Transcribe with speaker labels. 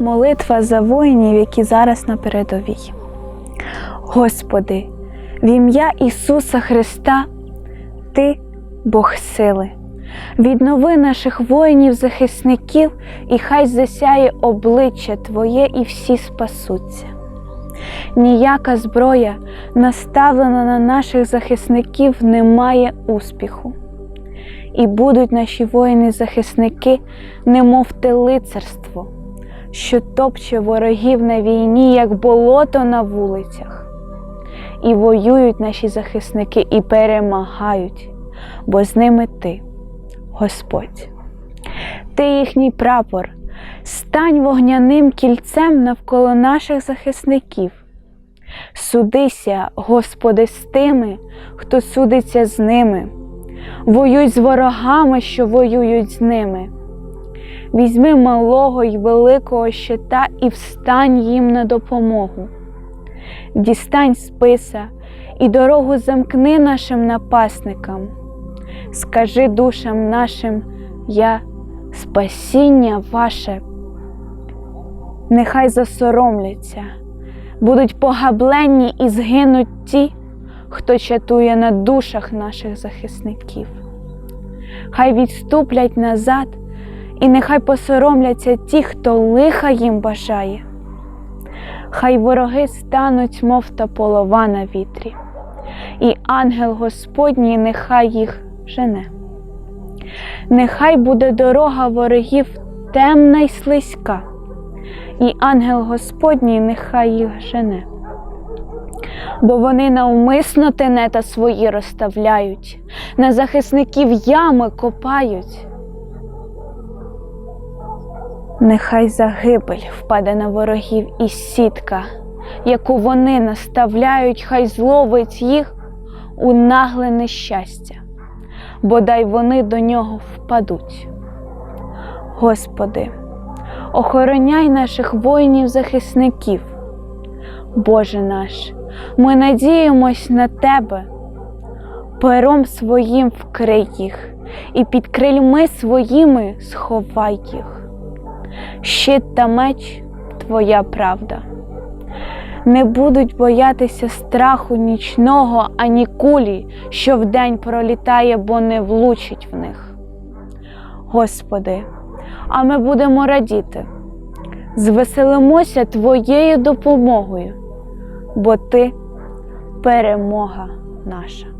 Speaker 1: Молитва за воїнів, які зараз на передовій. Господи, в ім'я Ісуса Христа, Ти Бог сили. Віднови наших воїнів-захисників, і хай засяє обличчя Твоє, і всі спасуться. Ніяка зброя, наставлена на наших захисників, не має успіху. І будуть наші воїни-захисники, немов те лицарство, що топче ворогів на війні, як болото на вулицях. І воюють наші захисники і перемагають, бо з ними ти, Господь. Ти їхній прапор, стань вогняним кільцем навколо наших захисників. Судися, Господи, з тими, хто судиться з ними. Воюй з ворогами, що воюють з ними. Візьми малого й великого щита і встань їм на допомогу. Дістань списа і дорогу замкни нашим напасникам. Скажи душам нашим, я спасіння ваше. Нехай засоромляться, будуть погабленні і згинуть ті, хто чатує на душах наших захисників. Хай відступлять назад, і нехай посоромляться ті, хто лиха їм бажає. Хай вороги стануть, мов та полова на вітрі, і ангел Господній нехай їх жене. Нехай буде дорога ворогів темна й слизька, і ангел Господній нехай їх жене. Бо вони навмисно тенета свої розставляють, на захисників ями копають. Нехай загибель впаде на ворогів і сітка, яку вони наставляють, хай зловить їх у нагле нещастя, бодай вони до нього впадуть. Господи, охороняй наших воїнів-захисників, Боже наш, ми надіємось на Тебе, пером своїм вкрий їх і під крильми своїми сховай їх щит та меч Твоя правда. Не будуть боятися страху нічного, ані кулі, що вдень пролітає, бо не влучить в них. Господи, а ми будемо радіти, звеселимося Твоєю допомогою, бо Ти перемога наша.